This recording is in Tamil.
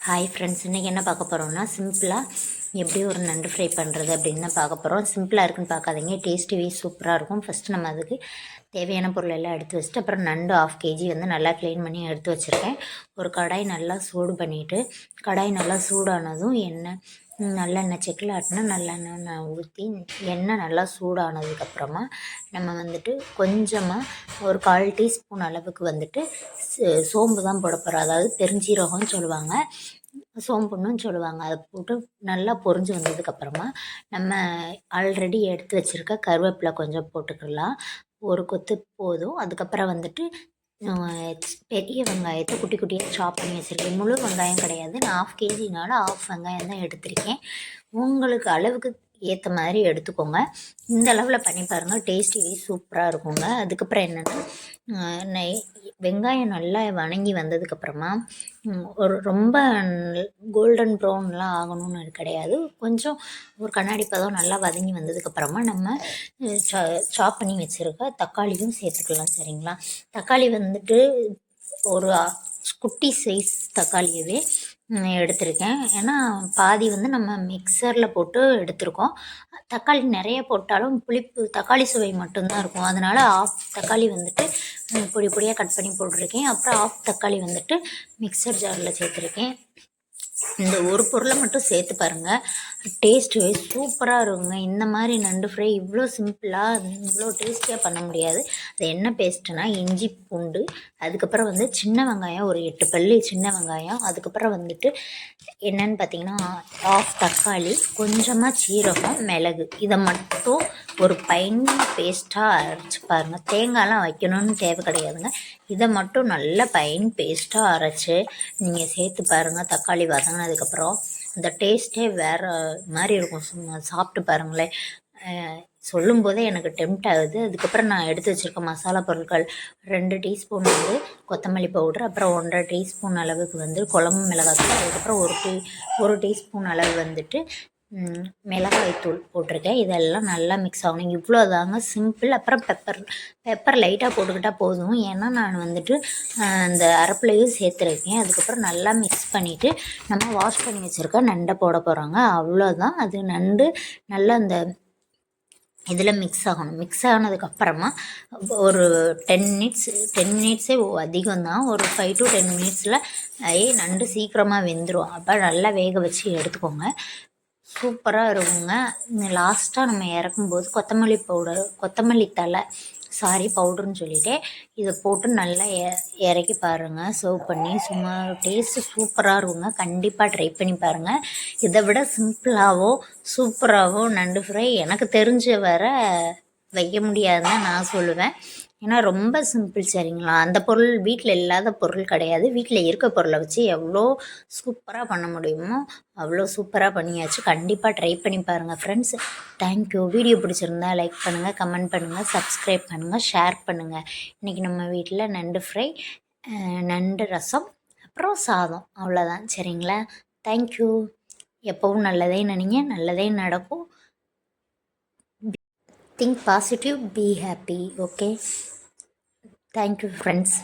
ஹாய் ஃப்ரெண்ட்ஸ் இன்றைக்கி என்ன பார்க்க போகிறோம்னா சிம்பிளாக எப்படி ஒரு நண்டு ஃப்ரை பண்ணுறது அப்படின்னு தான் பார்க்க போகிறோம் சிம்பிளாக இருக்குன்னு பார்க்காதீங்க. டேஸ்ட்டு சூப்பராக இருக்கும். ஃபஸ்ட்டு நம்ம அதுக்கு தேவையான பொருள் எல்லாம் எடுத்து வச்சுட்டு அப்புறம் நண்டு ஆஃப் கேஜி வந்து நல்லா க்ளீன் பண்ணி எடுத்து வச்சுருக்கேன். ஒரு கடாய் நல்லா சூடு பண்ணிவிட்டு கடாய் நல்லா சூடானதும் எண்ணெய் நல்லெண்ணெய் செக்கில் ஆட்டினா நல்லெண்ணெய் நான் ஊற்றி எண்ணெய் நல்லா சூடானதுக்கப்புறமா நம்ம வந்துட்டு கொஞ்சமாக ஒரு கால் டீஸ்பூன் அளவுக்கு வந்துட்டு சோம்பு தான் போட போகிறோம் அதாவது பெருஞ்சீரகம்னு சொல்லுவாங்க. சோம்புன்னு சொல்லுவாங்க. அதை போட்டு நல்லா பொரிஞ்சு வந்ததுக்கப்புறமா நம்ம ஆல்ரெடி எடுத்து வச்சுருக்க கருவேப்பிலை கொஞ்சம் போட்டுக்கலாம். ஒரு கொத்து போதும். அதுக்கப்புறம் வந்துட்டு பெரிய வெங்காயத்தை குட்டி குட்டியாக சாப் பண்ணி வச்சுருக்கேன். முழு வெங்காயம் கிடையாது. நான் ஆஃப் கேஜினால ஆஃப் வெங்காயம் தான் எடுத்திருக்கேன். உங்களுக்கு அளவுக்கு ஏற்ற மாதிரி எடுத்துக்கோங்க. இந்த அளவில் பண்ணி பாருங்கள் டேஸ்டி சூப்பராக இருக்குங்க. அதுக்கப்புறம் என்னென்னா நெய் வெங்காயம் நல்லா வணங்கி வந்ததுக்கப்புறமா ஒரு ரொம்ப கோல்டன் ப்ரௌன்லாம் ஆகணும்னு கிடையாது. கொஞ்சம் ஒரு கண்ணாடி பதம் நல்லா வதங்கி வந்ததுக்கப்புறமா நம்ம சாப் பண்ணி வச்சுருக்க தக்காளியும் சேர்த்துக்கலாம் சரிங்களா? தக்காளி வந்துட்டு ஒரு குட்டி சைஸ் தக்காளியவே எடுத்திருக்கேன். ஏன்னா பாதி வந்து நம்ம மிக்சரில் போட்டு எடுத்திருக்கோம். தக்காளி நிறைய போட்டாலும் புளிப்பு தக்காளி சுவை மட்டும்தான் இருக்கும். அதனால் ஆஃப் தக்காளி வந்துட்டு பொடி பொடியாக கட் பண்ணி போட்டிருக்கேன். அப்புறம் ஆஃப் தக்காளி வந்துட்டு மிக்சர் ஜாரில் சேர்த்துருக்கேன். இந்த ஒரு பொருளை மட்டும் சேர்த்து பாருங்கள் டேஸ்ட்டு சூப்பராக இருக்குங்க. இந்த மாதிரி நண்டு ஃப்ரை இவ்வளோ சிம்பிளாக இவ்வளோ டேஸ்டியாக பண்ண முடியாது. அது என்ன பேஸ்ட்டுனா இஞ்சி பூண்டு அதுக்கப்புறம் வந்து சின்ன வெங்காயம் ஒரு எட்டு பல்லு சின்ன வெங்காயம் அதுக்கப்புறம் வந்துட்டு என்னன்னு பார்த்தீங்கன்னா ஆஃப் தக்காளி கொஞ்சமாக சீரகம் மிளகு. இதை மட்டும் ஒரு பைன் பேஸ்ட்டாக அரைச்சி பாருங்கள் தேங்காயெலாம் வைக்கணும்னு தேவை கிடையாதுங்க. இதை மட்டும் நல்ல பைன் பேஸ்ட்டாக அரைச்சி நீங்கள் சேர்த்து பாருங்கள் தக்காளி வதங்கினதுக்கப்புறம் அந்த டேஸ்ட்டே வேறு மாதிரி இருக்கும். சும்மா சாப்பிட்டு பாருங்களேன் சொல்லும்போதே எனக்கு டெம்ட் ஆகுது. அதுக்கப்புறம் நான் எடுத்து வச்சுருக்க மசாலா பொருட்கள் ரெண்டு டீஸ்பூன் வந்து கொத்தமல்லி பவுடர் அப்புறம் ஒன்றரை டீஸ்பூன் அளவுக்கு வந்து குழம்பு மிளகாத்தூள் அதுக்கப்புறம் ஒரு டீ ஒரு டீஸ்பூன் அளவு வந்துட்டு மிளகாய் மிளகாய்த்தூள் போட்டிருக்கேன். இதெல்லாம் நல்லா மிக்ஸ் ஆகணும். இவ்வளோ தாங்க சிம்பிள் அப்புறம் பெப்பர் பெப்பர் லைட்டாக போட்டுக்கிட்டால் போதும். ஏன்னா நான் வந்துட்டு அந்த அரப்புலையும் சேர்த்துருக்கேன். அதுக்கப்புறம் நல்லா மிக்ஸ் பண்ணிவிட்டு நம்ம வாஷ் பண்ணி வச்சுருக்க நண்டை போட போகிறாங்க அவ்வளோதான் அது நண்டு நல்லா அந்த இதில் மிக்ஸ் ஆகணும். மிக்ஸ் ஆனதுக்கப்புறமா ஒரு டென் மினிட்ஸ் டென் மினிட்ஸே அதிகம் தான் ஒரு ஃபைவ் டு டென் மினிட்ஸில் ஐ நண்டு சீக்கிரமாக வெந்துடும் அப்போ நல்லா வேக வச்சு எடுத்துக்கோங்க. சூப்பராக இருக்குங்க. லாஸ்ட்டாக நம்ம இறக்கும்போது கொத்தமல்லி பவுடர் கொத்தமல்லி தழை சாரி பவுடர்னு சொல்லிட்டு இதை போட்டு நல்லா எ- இறக்கி பாருங்கள் சர்வ் பண்ணி சும்மா டேஸ்ட்டு சூப்பராக இருக்குங்க. கண்டிப்பாக ட்ரை பண்ணி பாருங்கள் இதை விட சிம்பிளாகவோ சூப்பராகவோ நண்டு ஃப்ரை எனக்கு தெரிஞ்ச வர வைக்க முடியாதுன்னு நான் சொல்லுவேன். ஏன்னா ரொம்ப சிம்பிள் சரிங்களா? அந்த பொருள் வீட்டில் இல்லாத பொருள் கிடையாது. வீட்டில் இருக்க பொருளை வச்சு எவ்வளோ சூப்பராக பண்ண முடியுமோ அவ்வளோ சூப்பராக பண்ணியாச்சு. கண்டிப்பாக ட்ரை பண்ணி பாருங்கள் ஃப்ரெண்ட்ஸ் தேங்க்யூ வீடியோ பிடிச்சிருந்தா லைக் பண்ணுங்கள் கமெண்ட் பண்ணுங்கள் சப்ஸ்கிரைப் பண்ணுங்கள் ஷேர் பண்ணுங்கள் இன்றைக்கி நம்ம வீட்டில் நண்டு ஃப்ரை நண்டு ரசம் அப்புறம் சாதம். அவ்வளோதான் சரிங்களா? தேங்க்யூ எப்போவும் நல்லதே நினைங்க. நல்லதே நடக்கும். Think positive be happy okay? Thank you friends